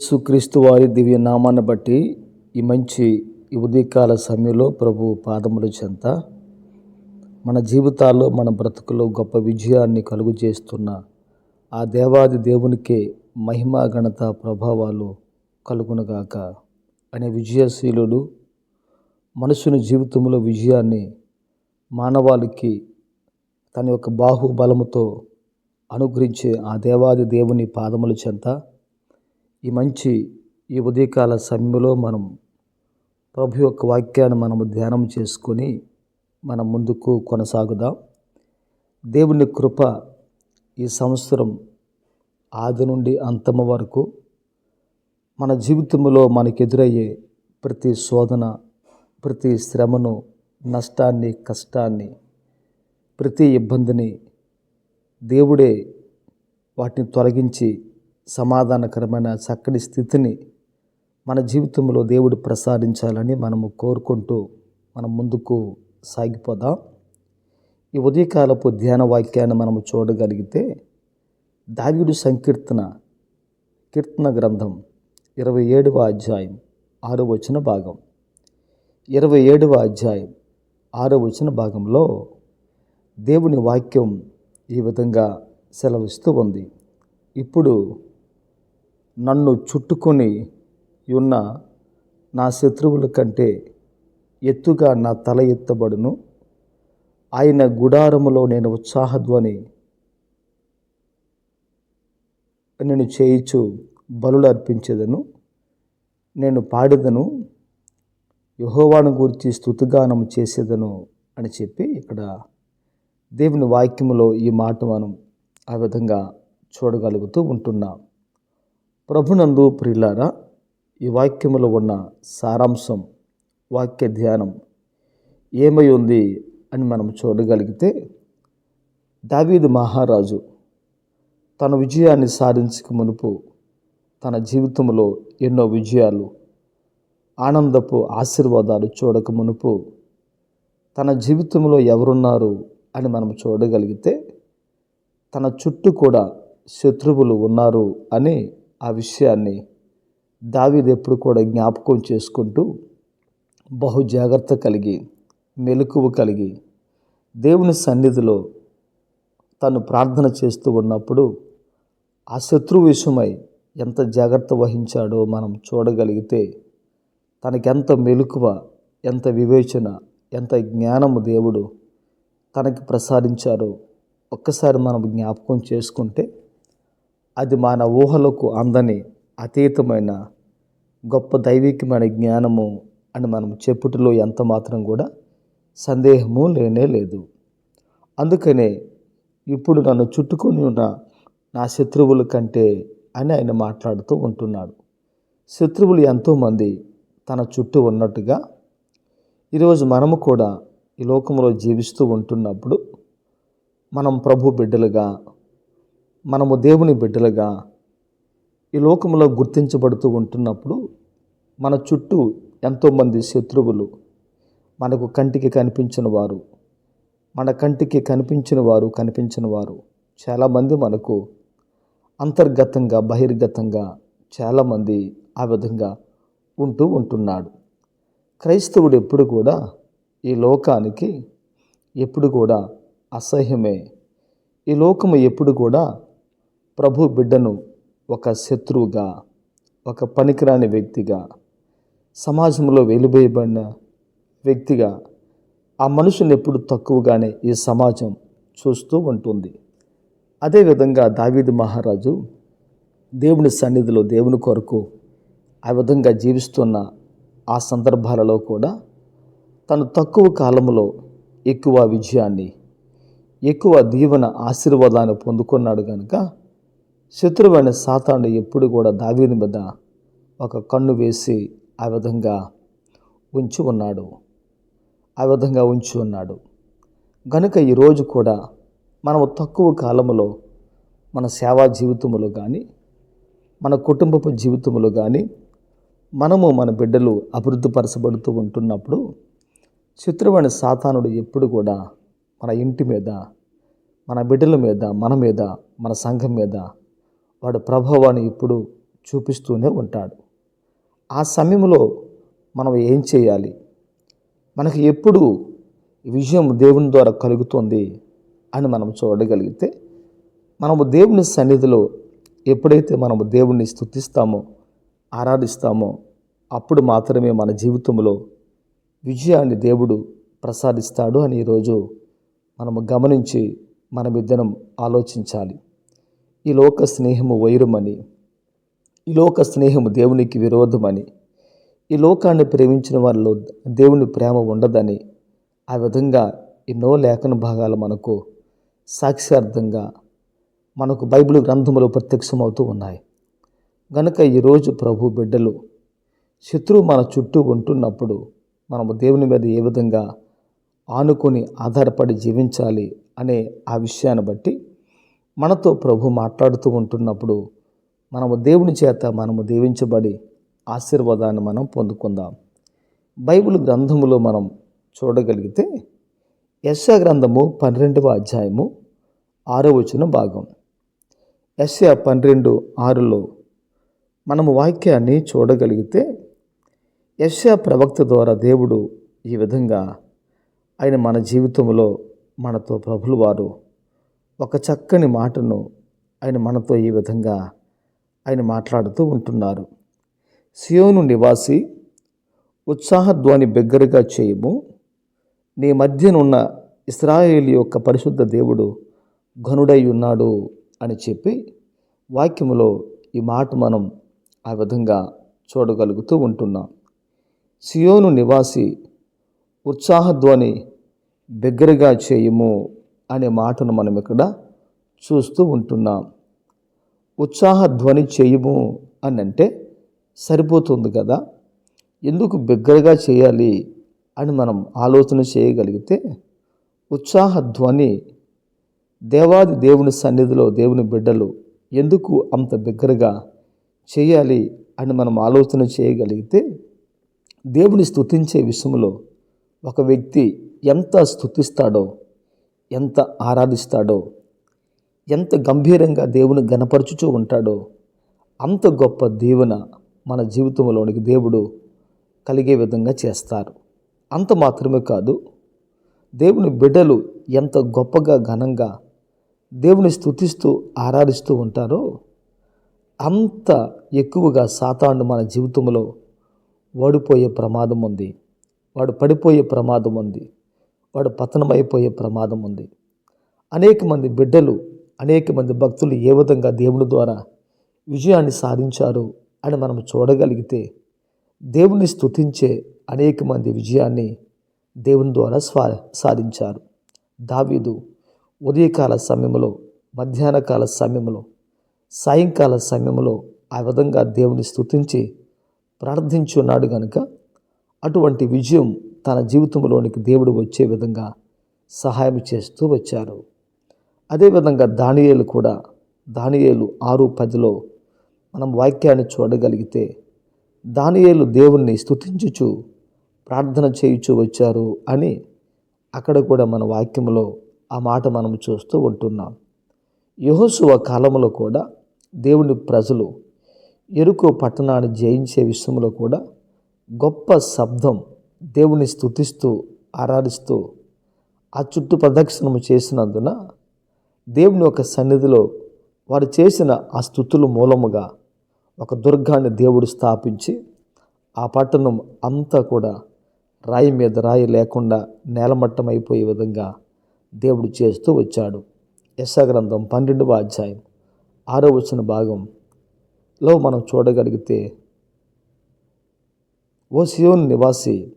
సుక్రీస్తు వారి దివ్య నామాన్ని బట్టి ఈ మంచి ఉదయకాల సమయంలో ప్రభు పాదముల చెంత. మన జీవితాల్లో మన బ్రతుకులో గొప్ప విజయాన్ని కలుగు చేస్తున్న ఆ దేవాది దేవునికే మహిమా ఘనత ప్రభావాలు కలుగునుగాక. అనే విజయశీలుడు మనుషుని జీవితంలో విజయాన్ని మానవాళికి తన యొక్క బాహుబలముతో అనుగ్రహించే ఆ దేవాది దేవుని పాదముల చెంత. ఈ మంచి ఈ ఉదయకాల సమయంలో మనం ప్రభు యొక్క వాక్యాన్ని మనము ధ్యానం చేసుకొని మనం ముందుకు కొనసాగుదాం. దేవుని కృప ఈ సంవత్సరం ఆది నుండి అంతము వరకు మన జీవితంలో మనకు ఎదురయ్యే ప్రతి శోధన ప్రతి శ్రమను నష్టాన్ని కష్టాన్ని ప్రతి ఇబ్బందిని దేవుడే వాటిని తొలగించి సమాధానకరమైన చక్కని స్థితిని మన జీవితంలో దేవుడు ప్రసాదించాలని మనము కోరుకుంటూ మనం ముందుకు సాగిపోదాం. ఈ ఉదయకాలపు ధ్యాన వాక్యాన్ని మనము చూడగలిగితే దావీడు సంకీర్తన కీర్తన గ్రంథం ఇరవై ఏడవ అధ్యాయం ఆరో వచన భాగం. ఇరవై ఏడవ అధ్యాయం ఆరో వచన భాగంలో దేవుని వాక్యం ఈ విధంగా సెలవిస్తూ ఉంది. ఇప్పుడు నన్ను చుట్టుకొని ఉన్న నా శత్రువుల కంటే ఎత్తుగా నా తల ఎత్తబడును. ఆయన గుడారములో నేను ఉత్సాహధ్వని నేను చేయిచు బలులు అర్పించేదను. నేను పాడేదను. యహోవాను గురించి స్థుతిగానం చేసేదను అని చెప్పి ఇక్కడ దేవుని వాక్యములో ఈ మాట మనం ఆ విధంగా చూడగలుగుతూ ఉంటున్నాం. ప్రభునందు ప్రియులారా ఈ వాక్యములో ఉన్న సారాంశం వాక్య ధ్యానం ఏమై ఉంది అని మనం చూడగలిగితే దావీదు మహారాజు తన విజయాన్ని సాధించక మునుపు తన జీవితంలో ఎన్నో విజయాలు ఆనందపు ఆశీర్వాదాలు చూడక మునుపు తన జీవితంలో ఎవరున్నారు అని మనం చూడగలిగితే తన చుట్టూ కూడా శత్రువులు ఉన్నారు అని ఆ విషయాన్ని దావీదు ఎప్పుడు కూడా జ్ఞాపకం చేసుకుంటూ బహు జాగ్రత్త కలిగి మెలకువ కలిగి దేవుని సన్నిధిలో తను ప్రార్థన చేస్తూ ఉన్నప్పుడు ఆ శత్రువు విషయమై ఎంత జాగ్రత్త వహించాడో మనం చూడగలిగితే తనకెంత మెలకువ ఎంత వివేచన ఎంత జ్ఞానము దేవుడు తనకి ప్రసాదించారో ఒక్కసారి మనం జ్ఞాపకం చేసుకుంటే అది మన ఊహలకు అందని అతీతమైన గొప్ప దైవికమైన జ్ఞానము అని మనం చెప్పుటలో ఎంత మాత్రం కూడా సందేహము లేనే లేదు. అందుకనే ఇప్పుడు నన్ను చుట్టుకొని ఉన్న నా శత్రువుల కంటే అని ఆయన మాట్లాడుతూ ఉంటున్నాడు. శత్రువులు ఎంతోమంది తన చుట్టూ ఉన్నట్టుగా ఈరోజు మనము కూడా ఈ లోకంలో జీవిస్తూ ఉంటున్నప్పుడు మనం ప్రభు బిడ్డలుగా మనము దేవుని బిడ్డలుగా ఈ లోకంలో గుర్తించబడుతూ ఉంటున్నప్పుడు మన చుట్టూ ఎంతోమంది శత్రువులు మనకు కంటికి కనిపించిన వారు మన కంటికి కనిపించిన వారు కనిపించిన వారు. చాలామంది మనకు అంతర్గతంగా బహిర్గతంగా చాలామంది ఆ విధంగా ఉంటూ ఉంటున్నాడు. క్రైస్తవుడు ఎప్పుడు కూడా ఈ లోకానికి ఎప్పుడు కూడా అసహ్యమే. ఈ లోకము ఎప్పుడు కూడా ప్రభు బిడ్డను ఒక శత్రువుగా ఒక పనికిరాని వ్యక్తిగా సమాజంలో వెలువేయబడిన వ్యక్తిగా ఆ మనుషుని ఎప్పుడు తక్కువగానే ఈ సమాజం చూస్తూ ఉంటుంది. అదేవిధంగా దావీదు మహారాజు దేవుని సన్నిధిలో దేవుని కొరకు ఆ విధంగా జీవిస్తున్న ఆ సందర్భాలలో కూడా తను తక్కువ కాలంలో ఎక్కువ విజయాన్ని ఎక్కువ దీవెన ఆశీర్వాదాన్ని పొందుకున్నాడు కనుక శత్రువైన సాతాను ఎప్పుడు కూడా దావీని మీద ఒక కన్ను వేసి ఆ విధంగా ఉంచి ఉన్నాడు. ఆ విధంగా ఉంచి ఉన్నాడు. కనుక ఈరోజు కూడా మనము తక్కువ కాలంలో మన సేవా జీవితంలో కానీ మన కుటుంబపు జీవితములు కానీ మనము మన బిడ్డలు అభివృద్ధిపరచబడుతూ ఉంటున్నప్పుడు శత్రువైన సాతానుడు ఎప్పుడు కూడా మన ఇంటి మీద మన బిడ్డల మీద మన మీద మన సంఘం మీద వాడు ప్రభావాన్ని ఇప్పుడు చూపిస్తూనే ఉంటాడు. ఆ సమయంలో మనం ఏం చేయాలి? మనకు ఎప్పుడు విజయం దేవుని ద్వారా కలుగుతుంది అని మనం చూడగలిగితే మనము దేవుని సన్నిధిలో ఎప్పుడైతే మనము దేవుణ్ణి స్థుతిస్తామో ఆరాధిస్తామో అప్పుడు మాత్రమే మన జీవితంలో విజయాన్ని దేవుడు ప్రసాదిస్తాడు అని ఈరోజు మనము గమనించి మనం ఇద్దరం ఆలోచించాలి. ఈ లోక స్నేహము వైరమని ఈ లోక స్నేహము దేవునికి విరోధమని ఈ లోకాన్ని ప్రేమించిన వారిలో దేవుని ప్రేమ ఉండదని ఆ విధంగా ఎన్నో లేఖన భాగాలు మనకు సాక్ష్యార్థంగా మనకు బైబిల్ గ్రంథములు ప్రత్యక్షమవుతూ ఉన్నాయి. గనుక ఈరోజు ప్రభు బిడ్డలు శత్రువు మన చుట్టూ ఉంటున్నప్పుడు మనము దేవుని మీద ఏ విధంగా ఆనుకొని ఆధారపడి జీవించాలి అనే ఆ విషయాన్ని బట్టి మనతో ప్రభు మాట్లాడుతూ ఉంటున్నప్పుడు మనము దేవుని చేత మనము దీవించబడి ఆశీర్వాదాన్ని మనం పొందుకుందాం. బైబిల్ గ్రంథములో మనం చూడగలిగితే యశా గ్రంథము పన్నెండవ అధ్యాయము ఆరో వచన భాగం. యశా పన్నెండు ఆరులో మనము వాక్యాన్ని చూడగలిగితే యశ్యా ప్రవక్త ద్వారా దేవుడు ఈ విధంగా ఆయన మన జీవితంలో మనతో ప్రభులు వారు ఒక చక్కని మాటను ఆయన మనతో ఈ విధంగా ఆయన మాట్లాడుతూ ఉంటున్నారు. సియోను నివాసి ఉత్సాహధ్వని బిగ్గరగా చేయము. నీ మధ్యనున్న ఇస్రాయేల్ యొక్క పరిశుద్ధ దేవుడు ఘనుడై ఉన్నాడు అని చెప్పి వాక్యములో ఈ మాట మనం ఆ విధంగా చూడగలుగుతూ ఉంటున్నాం. సియోను నివాసి ఉత్సాహధ్వని బిగ్గరగా చేయము అనే మాటను మనం ఇక్కడ చూస్తూ ఉంటున్నాం. ఉత్సాహ ధ్వని చేయము అని అంటే సరిపోతుంది కదా? ఎందుకు బిగ్గరగా చేయాలి అని మనం ఆలోచన చేయగలిగితే ఉత్సాహ ధ్వని దేవాది దేవుని సన్నిధిలో దేవుని బిడ్డలు ఎందుకు అంత బిగ్గరగా చేయాలి అని మనం ఆలోచన చేయగలిగితే దేవుని స్థుతించే విషయంలో ఒక వ్యక్తి ఎంత స్థుతిస్తాడో ఎంత ఆరాధిస్తాడో ఎంత గంభీరంగా దేవుని గనపరుచుతూ ఉంటాడో అంత గొప్ప దీవెన మన జీవితంలోనికి దేవుడు కలిగే విధంగా చేస్తారు. అంత మాత్రమే కాదు దేవుని బిడ్డలు ఎంత గొప్పగా ఘనంగా దేవుని స్తుతిస్తూ ఆరాధిస్తూ ఉంటారో అంత ఎక్కువగా సాతాను మన జీవితంలో ఓడిపోయే ప్రమాదం ఉంది. వాడు పడిపోయే ప్రమాదం ఉంది. వాడు పతనమైపోయే ప్రమాదం ఉంది. అనేక మంది బిడ్డలు అనేక మంది భక్తులు ఏ విధంగా దేవుని ద్వారా విజయాన్ని సాధించారు అని మనం చూడగలిగితే దేవుని స్తుతించే అనేక మంది విజయాన్ని దేవుని ద్వారా స్వా సాధించారు. దావీదు ఉదయకాల సమయంలో మధ్యాహ్న కాల సమయంలో సాయంకాల సమయంలో ఆ విధంగా దేవుని స్థుతించి ప్రార్థించున్నాడు కనుక అటువంటి విజయం తన జీవితంలోనికి దేవుడు వచ్చే విధంగా సహాయం చేస్తూ వచ్చారు. అదేవిధంగా దానియేలు కూడా దానియేలు ఆరు పదిలో మనం వాక్యాన్ని చూడగలిగితే దానియేలు దేవుణ్ణి స్థుతించుచు ప్రార్థన చేయుచు వచ్చారు అని అక్కడ కూడా మన వాక్యంలో ఆ మాట మనం చూస్తూ ఉంటున్నాం. యహోసువ కాలంలో కూడా దేవుని ప్రజలు ఎరుకో పట్టణాన్ని జయించే విషయంలో కూడా గొప్ప శబ్దం దేవుని స్థుతిస్తూ ఆరాధిస్తూ ఆ చుట్టూ ప్రదక్షిణము చేసినందున దేవుని యొక్క సన్నిధిలో వారు చేసిన ఆ స్థుతుల మూలముగా ఒక దుర్గాన్ని దేవుడు స్థాపించి ఆ పట్టణం అంతా కూడా రాయి మీద రాయి లేకుండా నేలమట్టం అయిపోయే విధంగా దేవుడు చేస్తూ వచ్చాడు. యశగ్రంథం పన్నెండవ అధ్యాయం ఆరో వచ్చిన భాగంలో మనం చూడగలిగితే ఓ సియోన్ నివాసి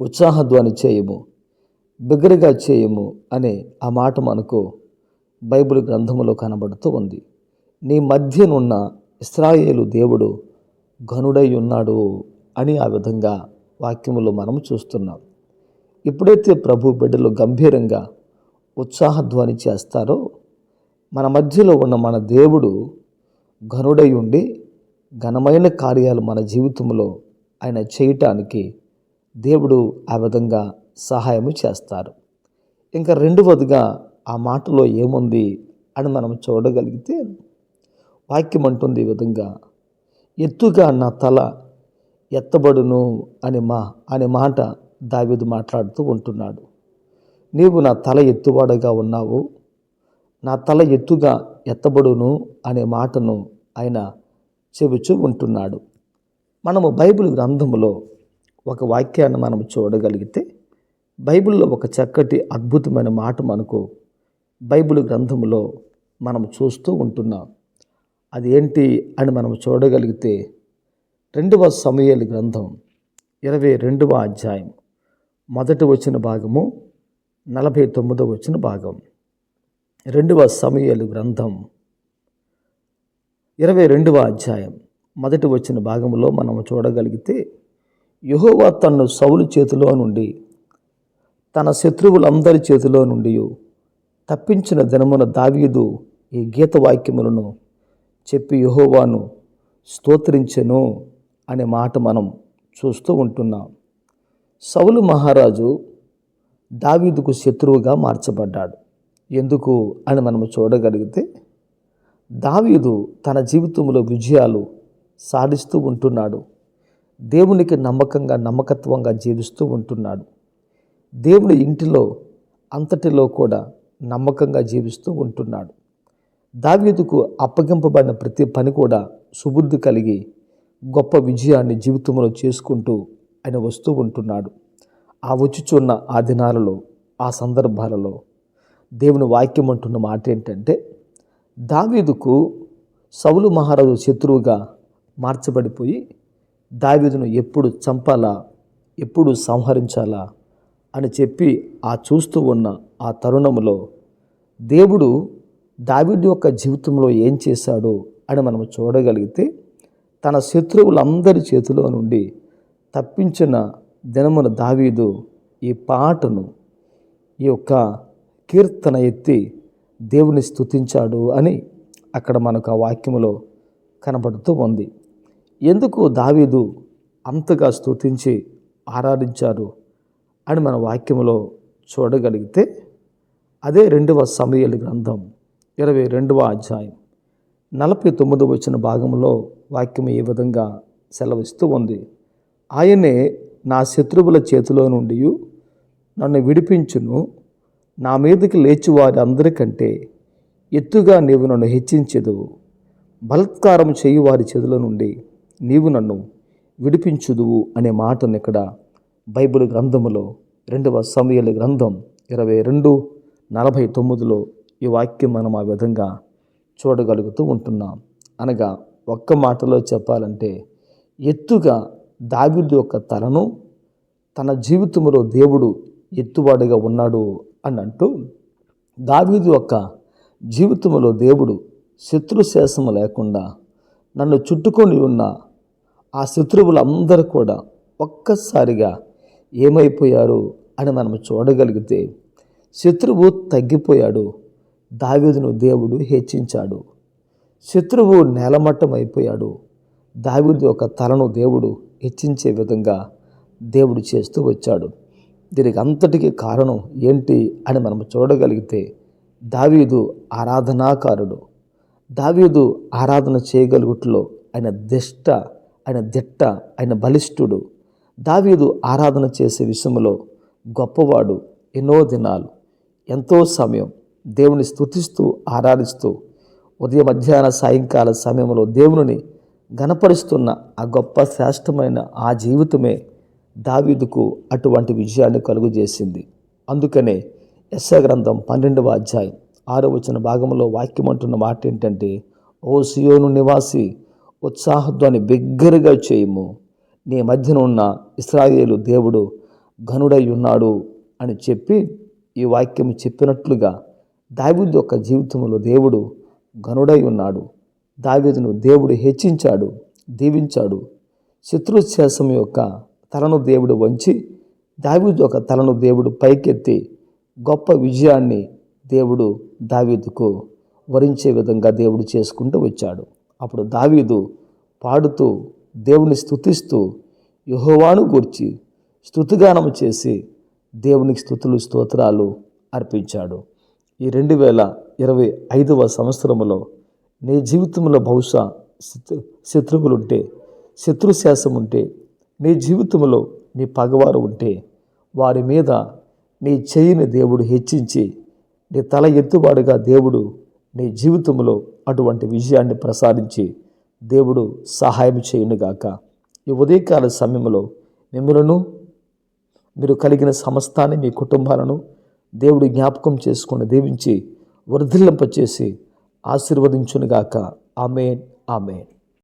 ఉత్సాహధ్వని చేయము బిగ్గరగా చేయము అనే ఆ మాట మనకు బైబిల్ గ్రంథములో కనబడుతూ ఉంది. నీ మధ్యనున్న ఇస్రాయేలు దేవుడు ఘనుడై ఉన్నాడు అని ఆ విధంగా వాక్యములో మనం చూస్తున్నాం. ఎప్పుడైతే ప్రభు బిడ్డలు గంభీరంగా ఉత్సాహధ్వని చేస్తారో మన మధ్యలో ఉన్న మన దేవుడు ఘనుడై ఉండి ఘనమైన కార్యాలు మన జీవితంలో ఆయన చేయటానికి దేవుడు ఆ విధంగా సహాయము చేస్తారు. ఇంకా రెండవదిగా ఆ మాటలో ఏముంది అని మనం చూడగలిగితే వాక్యం అంటుంది ఈ విధంగా ఎత్తుగా నా తల ఎత్తబడును అని మా అనే మాట దావిదు మాట్లాడుతూ ఉంటున్నాడు. నీవు నా తల ఎత్తువాడగా ఉన్నావు నా తల ఎత్తుగా ఎత్తబడును అనే మాటను ఆయన చెబుచూ ఉంటున్నాడు. మనము బైబిల్ గ్రంథంలో ఒక వాక్యాన్ని మనం చూడగలిగితే బైబిల్లో ఒక చక్కటి అద్భుతమైన మాట మనకు బైబిల్ గ్రంథములో మనం చూస్తూ ఉంటున్నాం. అది ఏంటి అని మనం చూడగలిగితే రెండవ సమయాల గ్రంథం ఇరవై రెండవ అధ్యాయం మొదటి వచ్చిన భాగము నలభై తొమ్మిదవ వచ్చిన భాగం. రెండవ సమయాలు గ్రంథం ఇరవై రెండవ అధ్యాయం మొదటి వచ్చిన భాగంలో మనం చూడగలిగితే యహోవా తన్ను సౌలు చేతిలో నుండి తన శత్రువులందరి చేతిలో నుండి తప్పించిన దినమున దావీదు ఈ గీత వాక్యములను చెప్పి యహోవాను స్తోత్రించెను అనే మాట మనం చూస్తూ ఉంటున్నాం. సౌలు మహారాజు దావీదుకు శత్రువుగా మార్చబడ్డాడు. ఎందుకు అని మనం చూడగలిగితే దావీదు తన జీవితంలో విజయాలు సాధిస్తూ ఉంటున్నాడు. దేవునికి నమ్మకంగా నమ్మకత్వంగా జీవిస్తూ ఉంటున్నాడు. దేవుని ఇంటిలో అంతటిలో కూడా నమ్మకంగా జీవిస్తూ ఉంటున్నాడు. దావీదుకు అప్పగింపబడిన ప్రతి పని కూడా సుబుద్ధి కలిగి గొప్ప విజయాన్ని జీవితంలో చేసుకుంటూ ఆయన వస్తూ ఉంటున్నాడు. ఆ వచ్చుచున్న ఆ దినాలలో ఆ సందర్భాలలో దేవుని వాక్యం అంటున్న మాట ఏంటంటే దావీదుకు సౌలు మహారాజు శత్రువుగా మార్చబడిపోయి దావిదును ఎప్పుడు చంపాలా? ఎప్పుడు సంహరించాలా? అని చెప్పి ఆ చూస్తూ ఉన్న ఆ తరుణంలో దేవుడు దావీదు యొక్క జీవితంలో ఏం చేశాడు అని మనం చూడగలిగితే తన శత్రువులందరి చేతిలో నుండి తప్పించిన దినమున దావీదు ఈ పాటను ఈ యొక్క కీర్తన ఎత్తి దేవుని స్తుతించాడు అని అక్కడ మనకు ఆ వాక్యములో కనబడుతూ ఉంది. ఎందుకు దావీదు అంతగా స్తుతించి ఆరాధించారు అని మన వాక్యంలో చూడగలిగితే అదే రెండవ సమయలు గ్రంథం ఇరవై రెండవ అధ్యాయం నలభై తొమ్మిది వచ్చిన భాగంలో వాక్యం ఈ విధంగా సెలవిస్తూ ఉంది. ఆయనే నా శత్రువుల చేతిలో నుండి నన్ను విడిపించును. నా మీదకి లేచి వారి అందరికంటే ఎత్తుగా నీవు నన్ను హెచ్చించెదువు. బలత్కారం చేయు వారి చేతుల నుండి నీవు నన్ను విడిపించుదువు అనే మాటను ఇక్కడ బైబిల్ గ్రంథములో రెండవ సమయల గ్రంథం ఇరవై రెండు నలభై తొమ్మిదిలో ఈ వాక్యం మనం ఆ విధంగా చూడగలుగుతూ ఉంటున్నాం. అనగా ఒక్క మాటలో చెప్పాలంటే ఎత్తుగా దావిడు యొక్క తలను తన జీవితంలో దేవుడు ఎత్తువాడిగా ఉన్నాడు అని అంటూ దావీదు యొక్క జీవితంలో దేవుడు శత్రుశేషము లేకుండా నన్ను చుట్టుకొని ఉన్న ఆ శత్రువులందరూ కూడా ఒక్కసారిగా ఏమైపోయారు అని మనం చూడగలిగితే శత్రువు తగ్గిపోయాడు దావీదును దేవుడు హెచ్చించాడు. శత్రువు నేలమట్టం అయిపోయాడు దావీదు యొక్క తలను దేవుడు హెచ్చించే విధంగా దేవుడు చేస్తూ వచ్చాడు. దీనికి అంతటికీ కారణం ఏంటి అని మనం చూడగలిగితే దావీదు ఆరాధనాకారుడు. దావీదు ఆరాధన చేయగలుగుట్లో ఆయన దిష్ట ఆయన దిట్ట ఆయన బలిష్ఠుడు. దావీదు ఆరాధన చేసే విషయంలో గొప్పవాడు ఎన్నో దినాలు. ఎంతో సమయం దేవుని స్తుతిస్తూ ఆరాధిస్తూ ఉదయ మధ్యాహ్న సాయంకాల సమయంలో దేవుని గణపరుస్తున్న ఆ గొప్ప శ్రేష్టమైన ఆ జీవితమే దావీదుకు అటువంటి విజయాన్ని కలుగజేసింది. అందుకనే యశగ్రంథం పన్నెండవ అధ్యాయం ఆరో వచ్చిన భాగంలో వాక్యం అంటున్న మాట ఏంటంటే ఓ సియోను నివాసి ఉత్సాహధ్వని బిగ్గరగా చేయము. నీ మధ్యన ఉన్న ఇస్రాయేలు దేవుడు ఘనుడై ఉన్నాడు అని చెప్పి ఈ వాక్యం చెప్పినట్లుగా దావీదు యొక్క జీవితంలో దేవుడు ఘనుడై ఉన్నాడు. దావీదును దేవుడు హెచ్చించాడు దీవించాడు. శత్రుశ్వాసం యొక్క తలను దేవుడు వంచి దావీదు యొక్క తలను దేవుడు పైకెత్తి గొప్ప విజయాన్ని దేవుడు దావీదుకు వరించే విధంగా దేవుడు చేసుకుంటూ వచ్చాడు. అప్పుడు దావీదు పాడుతూ దేవుని స్థుతిస్తూ యెహోవాను గూర్చి స్థుతిగానం చేసి దేవునికి స్థుతులు స్తోత్రాలు అర్పించాడు. ఈ రెండు వేల ఇరవై ఐదవ సంవత్సరంలో నీ జీవితంలో బహుశా శత్రు- శత్రువులుంటే శత్రుశాసం ఉంటే నీ జీవితంలో నీ పగవారు ఉంటే వారి మీద నీ చేయిని దేవుడు హెచ్చించి నీ తల ఎత్తువాడుగా దేవుడు నీ జీవితంలో అటువంటి విజయాన్ని ప్రసాదించి దేవుడు సహాయం చేయునుగాక. ఈ ఉదయకాల సమయంలో మిమ్మలను మీరు కలిగిన సమస్తాన్ని మీ కుటుంబాలను దేవుడు జ్ఞాపకం చేసుకుని దీవించి వర్ధిల్లింపచేసి ఆశీర్వదించునుగాక. Amen amen.